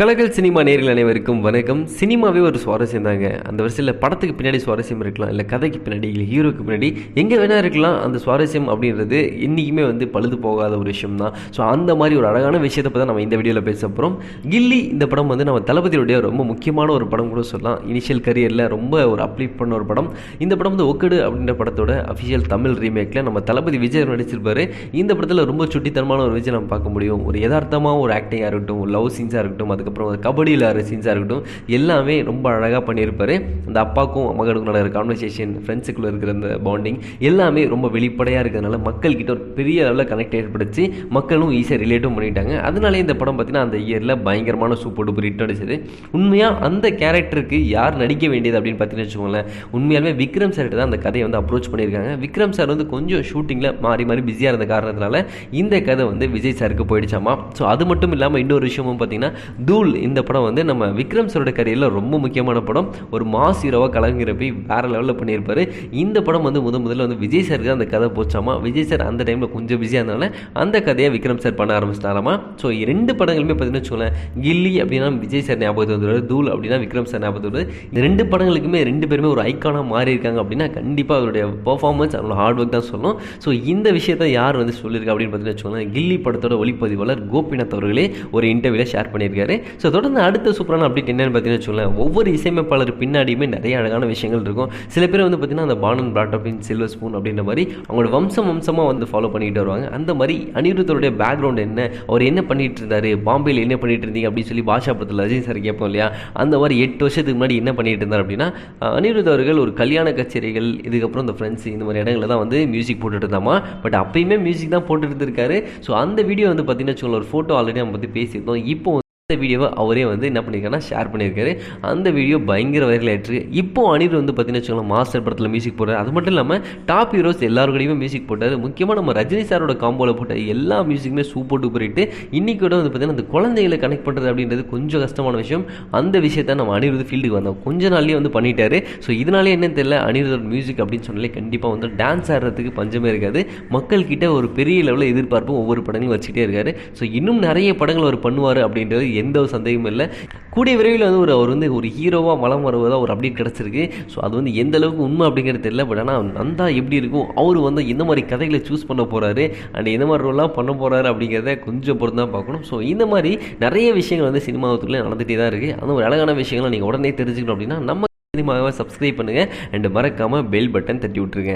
கலகல் cinema நேரில் அனைவருக்கும் வணக்கம். சினிமாவே ஒரு சுவாரஸ்யம் தாங்க அந்த வரிசையில் படத்துக்கு பின்னாடி சுவாரஸ்யம் இருக்கலாம் இல்லை கதைக்கு பின்னாடி இல்லை ஹீரோக்கு பின்னாடி எங்கே வேணா இருக்கலாம். அந்த சுவாரஸ்யம் அப்படின்றது என்றைக்குமே வந்து பழுது போகாத ஒரு விஷயம் தான் ஸோ அந்த மாதிரி ஒரு அழகான விஷயத்தை பற்றி நம்ம இந்த வீடியோவில் பேச போகிறோம் கில்லி இந்த படம் வந்து நம்ம தளபதியுடைய ரொம்ப முக்கியமான ஒரு படம் கூட சொல்லலாம். இனிஷியல் கரியரில் ரொம்ப ஒரு அப்ளீட் பண்ண ஒரு படம். இந்த படம் வந்து ஒக்கடு அப்படின்ற படத்தோட அஃபிஷியல் தமிழ் ரீமேக்கில் நம்ம தளபதி விஜய் நடிச்சிருப்பாரு. இந்த படத்தில் ரொம்ப சுட்டித்தனமான ஒரு விஜய் நம்ம பார்க்க முடியும். ஒரு யதார்த்தமாக ஒரு ஆக்டிங்காக இருக்கட்டும் ஒரு லவ் சீன்ஸாக இருக்கட்டும் அது அதுக்கப்புறம் கபடியில் கபடி சீன்ஸாக இருக்கட்டும் எல்லாமே ரொம்ப அழகாக பண்ணியிருப்பார். அந்த அப்பாவுக்கும் மகனுக்கும் நடக்கிற கான்வர்சேஷன் ஃப்ரெண்ட்ஸுக்குள்ளே இருக்கிற அந்த பாண்டிங் எல்லாமே ரொம்ப வெளிப்படையாக இருக்கிறதுனால மக்கள்கிட்ட ஒரு பெரிய அளவில் கனெக்ட் ஏற்படுத்தி மக்களும் ஈஸியாக ரிலேட்டும் பண்ணிட்டாங்க. அதனாலே இந்த படம் பார்த்தீங்கன்னா அந்த இயரில் பயங்கரமான சூப்பர் டூப்பர் ஹிட் அடிச்சது. உண்மையாக அந்த கேரக்டருக்கு யார் நடிக்க வேண்டியது அப்படின்னு பார்த்தீங்கன்னு வச்சுக்கோங்களேன் உண்மையாலுமே விக்ரம் சார்கிட்ட தான் அந்த கதையை வந்து அப்ரோச் பண்ணியிருக்காங்க. விக்ரம் சார் வந்து கொஞ்சம் ஷூட்டிங்கில் மாறி மாறி பிஸியாக இருந்த காரணத்தினால இந்த கதை வந்து விஜய் சாருக்கு போயிடுச்சாமா? ஸோ அது மட்டும் இல்லாமல் இன்னொரு விஷயமும் பார்த்தீங்கன்னா தூள் இந்த படம் வந்து நம்ம விக்ரம் சாரோட கரியரில் ரொம்ப முக்கியமான படம். ஒரு மாஸ் ஹீரோவாக கலங்கிற போய் வேறு லெவலில் பண்ணியிருப்பார். இந்த படம் வந்து முத முதல்ல வந்து விஜய் சாருக்கு அந்த கதை போச்சாமா? விஜய் சார் அந்த டைமில் கொஞ்சம் பிஸியாக இருந்தனால அந்த கதையை விக்ரம் சார் பண்ண ஆரம்பிச்சிட்டாராமா? ஸோ ரெண்டு படங்களுமே பார்த்தீங்கன்னா வச்சுக்கோங்களேன் கில்லி அப்படின்னா விஜய் சார் ஞாபகத்து வந்துடுவார் தூள் அப்படின்னா விக்ரம் சார் ஞாபகத்து வருது இந்த ரெண்டு படங்களுக்குமே ரெண்டு பேருமே ஒரு ஐக்கானாக மாறி இருக்காங்க அப்படின்னா கண்டிப்பாக அவருடைய பர்ஃபார்மன்ஸ் அவரோட ஹார்ட் ஒர்க் தான் சொல்லணும். ஸோ இந்த விஷயத்தை யார் வந்து சொல்லியிருக்கா அப்படின்னு பார்த்தீங்கன்னா வச்சுக்கோங்களேன் கில்லி படத்தோட ஒளிப்பதிவாளர் கோபிநாத் அவர்களே ஒரு இன்டர்வியூவில் ஷேர் பண்ணியிருக்காரு. ஸோ தொடர்ந்து அடுத்த சூப்பரான அப்டேட் என்னென்னு பார்த்தீங்கன்னா வச்சுக்கோங்களேன் ஒவ்வொரு இசையமைப்பாளர் பின்னாடியுமே நிறைய அழகான விஷயங்கள் இருக்கும். சில பேர் வந்து பார்த்தீங்கன்னா அந்த born brought up in silver spoon அப்படின்ற மாதிரி அவங்களோட வம்சம் வம்சமாக வந்து ஃபாலோ பண்ணிட்டு வருவாங்க. அந்த மாதிரி அனிருத்தருடைய பேக்ரவுண்ட் என்ன? அவர் என்ன பண்ணிட்டு இருந்தாரு? பாம்பேயில் என்ன பண்ணிட்டு இருந்தீங்க? அப்படின்னு சொல்லி பாஷா படத்தில் அஜய் சார் கேட்போம் இல்லையா? அந்த மாதிரி எட்டு வருஷத்துக்கு முன்னாடி என்ன பண்ணிட்டு இருந்தார் அப்படின்னா அனிருத் அவர்கள் ஒரு கல்யாண கச்சேரிகள் இதுக்கப்புறம் இந்த ஃப்ரெண்ட்ஸ் இந்த மாதிரி இடங்களில் தான் வந்து மியூசிக் போட்டுட்டு இருந்தாமா? பட் அப்பயுமே மியூசிக் தான் போட்டுட்டு இருந்திருக்காரு. ஸோ அந்த வீடியோ வந்து பார்த்தீங்கன்னா சொல்ல ஒரு ஃபோட்டோ ஆல்ரெடி நம்ம பற்றி பேசியிருந்தோம். இப்போ வீடியோவை அவரே வந்து என்ன பண்ணியிருக்காருன்னா ஷேர் பண்ணியிருக்காரு. அந்த வீடியோ பயங்கர வைரல் ஆயிட்டு இப்போ அனிர் வந்து பார்த்தீங்கன்னா வச்சுக்கோங்களேன் மாஸ்டர் படத்தில் மியூசிக் போடுறாரு. அது மட்டும் இல்லாமல் டாப் ஹீரோஸ் எல்லாருக்கூடையுமே மியூசிக் போட்டார். முக்கியமாக நம்ம ரஜினி சாரோட காம்போவில் போட்ட எல்லா மியூசிக்குமே சூப்பர் டூப்பர் ஹிட்டு இன்னைக்கு கூட வந்து பார்த்தீங்கன்னா அந்த குழந்தைகளை கனெக்ட் பண்ணுறது அப்படின்றது கொஞ்சம் கஷ்டமான விஷயம். அந்த விஷயத்த நம்ம அனிருத் ஃபீல்டுக்கு வந்தோம். கொஞ்ச நாள்லேயே வந்து பண்ணிட்டாரு. ஸோ இதனாலே என்னன்னு தெரியல அனிருதோட மியூசிக் அப்படின்னு சொன்னாலே கண்டிப்பாக வந்து டான்ஸ் ஆடுறதுக்கு பஞ்சமே இருக்காது. மக்கள்கிட்ட ஒரு பெரிய லெவலில் எதிர்பார்ப்பும் ஒவ்வொரு படங்களும் வச்சுக்கிட்டே இருக்காரு. ஸோ இன்னும் நிறைய படங்கள் அவர் பண்ணுவார் அப்படின்றது எந்த ஒரு சந்தேகமும் இல்லை. கூடிய விரைவில் வந்து ஒரு அவர் வந்து ஒரு ஹீரோவாக மலம் வருவதாக ஒரு அப்டேட் கிடச்சிருக்கு. ஸோ அது வந்து எந்த அளவுக்கு உண்மை அப்படிங்கிறது தெரியல. பட் ஆனால் நந்தா எப்படி இருக்கும்? அவர் வந்து எந்த மாதிரி கதைகளை சூஸ் பண்ண போகிறாரு அண்ட் எந்த மாதிரி ரோல்லாம் பண்ண போகிறாரு அப்படிங்கிறத கொஞ்சம் பொறுத்து தான் பார்க்கணும். ஸோ இந்த மாதிரி நிறைய விஷயங்கள் வந்து சினிமாவுக்குள்ளே நடந்துகிட்டே தான் இருக்குது அந்த ஒரு அழகான விஷயங்களை நீங்கள் உடனே தெரிஞ்சுக்கணும் அப்படின்னா நம்ம சினிமாவை சப்ஸ்கிரைப் பண்ணுங்கள் அண்ட் மறக்காமல் பெல் பட்டன் தட்டி விட்ருங்க